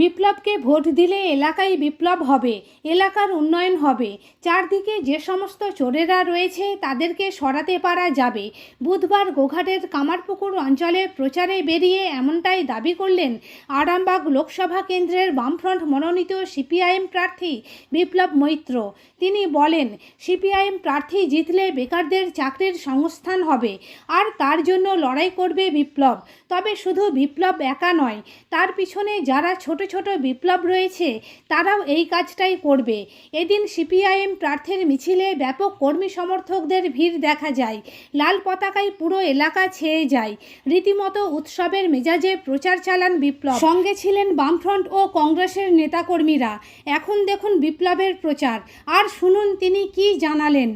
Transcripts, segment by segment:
বিপ্লবকে ভোট দিলে এলাকায় বিপ্লব হবে, এলাকার উন্নয়ন হবে। চারদিকে যে সমস্ত চোরেরা রয়েছে, তাদেরকে সরাতে পারা যাবে। বুধবার গোঘাটের কামারপুকুর অঞ্চলে প্রচারে বেরিয়ে এমনটাই দাবি করলেন আরামবাগ লোকসভা কেন্দ্রের বামফ্রন্ট মনোনীত সিপিআইএম প্রার্থী বিপ্লব মৈত্র। তিনি বলেন, সিপিআইএম প্রার্থী জিতলে বেকারদের চাকরির সংস্থান হবে, আর তার জন্য লড়াই করবে বিপ্লব। তবে শুধু বিপ্লব একা নয়, তার পিছনে যারা ছোট ছোট বিপ্লব রয়েছে, তারাও এই কাজটাই করবে। এদিন সিপিআইএম প্রার্থীর মিছিলে ব্যাপক কর্মী সমর্থকদের ভিড় দেখা যায়। লাল পতাকায় পুরো এলাকা ছেয়ে যায়। রীতিমতো উৎসবের মেজাজে প্রচার চালান বিপ্লব। সঙ্গে ছিলেন বামফ্রন্ট ও কংগ্রেসের নেতাকর্মীরা। এখন দেখুন বিপ্লবের প্রচার। আর শুনুন তিনি কি জানালেন।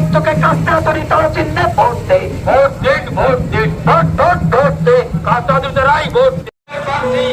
মৈত্রকে কাস্তাতরি তারা চিহ্নে ভোট দেয় ভোট দিন ভোট দিন ভোট ভোট ভোট দিন কাস্তাতুদেরাই ভোট দিন প্রার্থী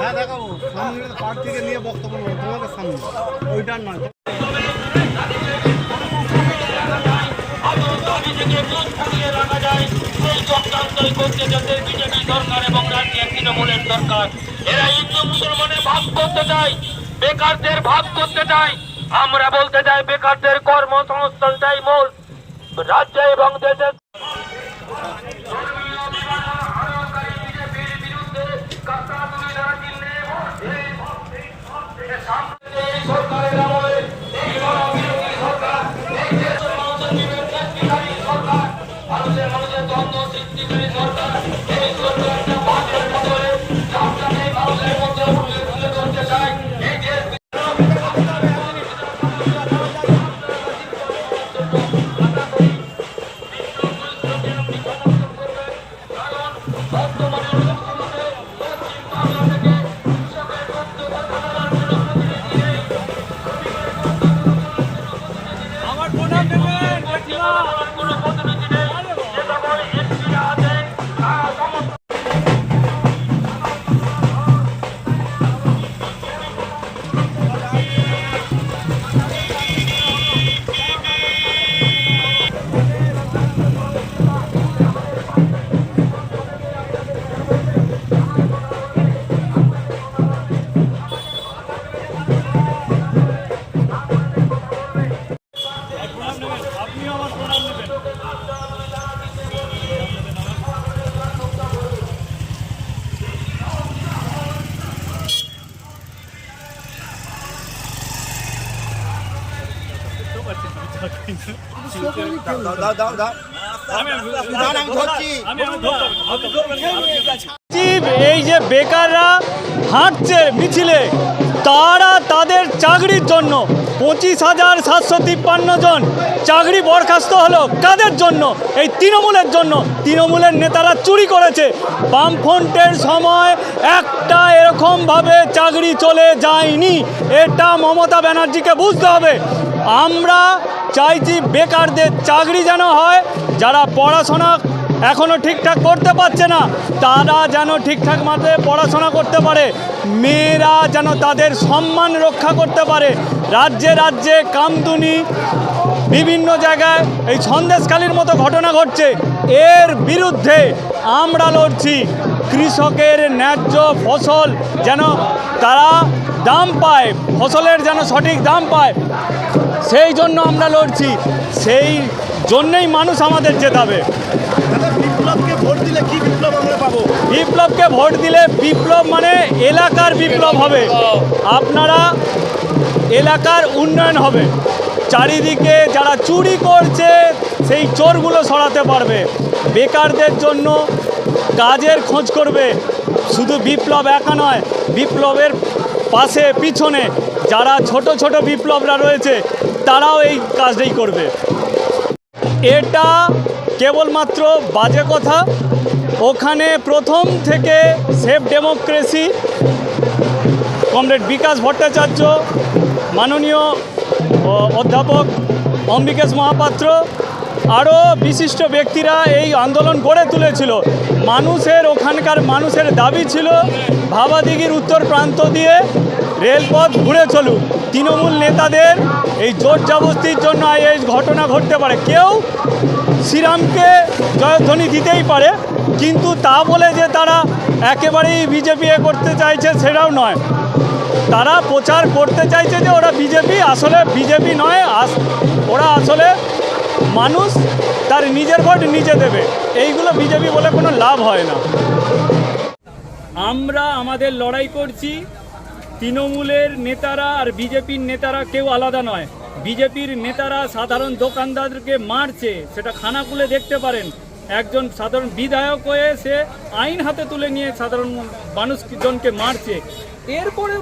হ্যাঁ দেখাবো। সামনে পার্ট থেকে নিয়ে বক্তব্য তোমাদের সামনে। ওইটার নয়। এবং রাজ্যের তৃণমূলের সরকার এরা হিন্দু মুসলমানের ভাগ করতে চায় বেকারদের ভাগ করতে চায় আমরা বলতে চাই, বেকারদের কর্মসংস্থানটাই মূল। রাজ্য এবং দেশের এই যে বেকাররা হাঁটছে মিছিলে। তারা তাদের চাকরির জন্য পঁচিশ হাজার সাতশো তিপ্পান্ন জন চাকরি বরখাস্ত হলো কাদের জন্য? এই তৃণমূলের জন্য। তৃণমূলের নেতারা চুরি করেছে। বামফ্রন্টের সময় একটা এরকমভাবে চাকরি চলে যায়নি। এটা মমতা ব্যানার্জিকে বুঝতে হবে। আমরা চাইছি বেকারদের চাকরি যেন হয়, যারা পড়াশোনা এখনও ঠিকঠাক করতে পারছে না। তারা যেন ঠিকঠাক মাত্রায় পড়াশোনা করতে পারে। মেয়েরা যেন তাদের সম্মান রক্ষা করতে পারে। রাজ্যে রাজ্যে কামদুনি বিভিন্ন জায়গায় এই সন্দেশকালীর মতো ঘটনা ঘটছে। এর বিরুদ্ধে আমরা লড়ছি। কৃষকের ন্যায্য ফসল যেন তারা দাম পায়, ফসলের যেন সঠিক দাম পায়, সেই জন্য আমরা লড়ছি। সেই জন্যই মানুষ আমাদের জেতাবে। বিপ্লবকে ভোট দিলে বিপ্লব মানে এলাকার বিপ্লব হবে। আপনারা এলাকার উন্নয়ন হবে। চারিদিকে যারা চুরি করছে, সেই চোরগুলো সরাতে পারবে। বেকারদের জন্য কাজের খোঁজ করবে। শুধু বিপ্লব একা নয়, বিপ্লবের পাশে, পিছনে যারা ছোট ছোট বিপ্লবরা রয়েছে, তারাও এই কাজটাই করবে। এটা কেবলমাত্র বাজে কথা। ওখানে প্রথম থেকে safe democracy. Comrade Bikash Bhattacharya, মাননীয় অধ্যাপক অম্বিকেশ মহাপাত্র, আরও বিশিষ্ট ব্যক্তিরা এই আন্দোলন গড়ে তুলেছিল। মানুষের, ওখানকার মানুষের দাবি ছিল ভাবাদিঘির উত্তর প্রান্ত দিয়ে রেলপথ ঘুরে চলুক। তৃণমূল নেতাদের এই জোর জবস্তির জন্য এই ঘটনা ঘটতে পারে। কেউ শ্রীরামকে জয়ধ্বনি দিতেই পারে, কিন্তু তা বলে যে তারা একেবারেই বিজেপি এ করতে চাইছে সেটাও নয়। তারা প্রচার করতে চাইছে যে ওরা বিজেপি, আসলে বিজেপি নয়, আস- ওরা আসলে মানুষ, তার নিজের ভোট নিজে দেবে। এইগুলো বিজেপি বলে কোনো লাভ হয় না। আমরা আমাদের লড়াই করছি, তৃণমূলের নেতারা আর বিজেপির নেতারা কেউ আলাদা নয়। বিজেপির নেতারা সাধারণ দোকানদারকে মারছে সেটা খানা খুলে দেখতে পারেন। একজন সাধারণ বিধায়ক হয়ে সে আইন হাতে তুলে নিয়ে সাধারণ মানুষজনকে মারছে। এরপরে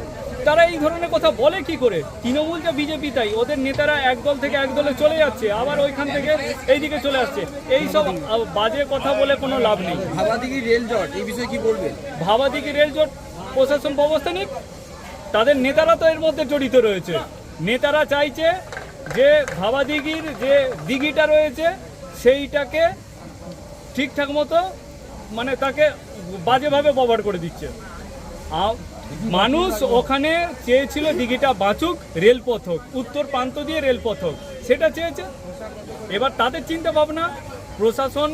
তারা এই ধরনের কথা বলে কি করে? তৃণমূল যে বিজেপি তাই ওদের নেতারা এক দল থেকে এক দলে চলে যাচ্ছে আবার ওইখান থেকে এইদিকে চলে আসছে। এই সব বাজে কথা বলে কোনো লাভ নেই। ভাবাদিঘি রেল জট এই বিষয়ে কি বলবেন? ভাবাদিঘি রেলজোট প্রশাসন ব্যবস্থা নিক তাদের নেতারা তো এর মধ্যে জড়িত রয়েছে। নেতারা চাইছে যে ভাবাদিঘির যে দিঘিটা রয়েছে, সেইটাকে ঠিকঠাক মতো মানে তাকে বাজেভাবে ব্যবহার করে দিচ্ছে। মানুষ ওখানে চেয়েছিল দিঘিটা বাঁচুক, রেলপথ হোক, উত্তর প্রান্ত দিয়ে রেলপথ হোক, সেটা চেয়েছে। এবার তাদের চিন্তা ভাবনা প্রশাসন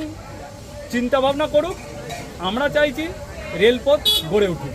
চিন্তা ভাবনা করুক, আমরা চাইছি রেলপথ গড়ে উঠুক।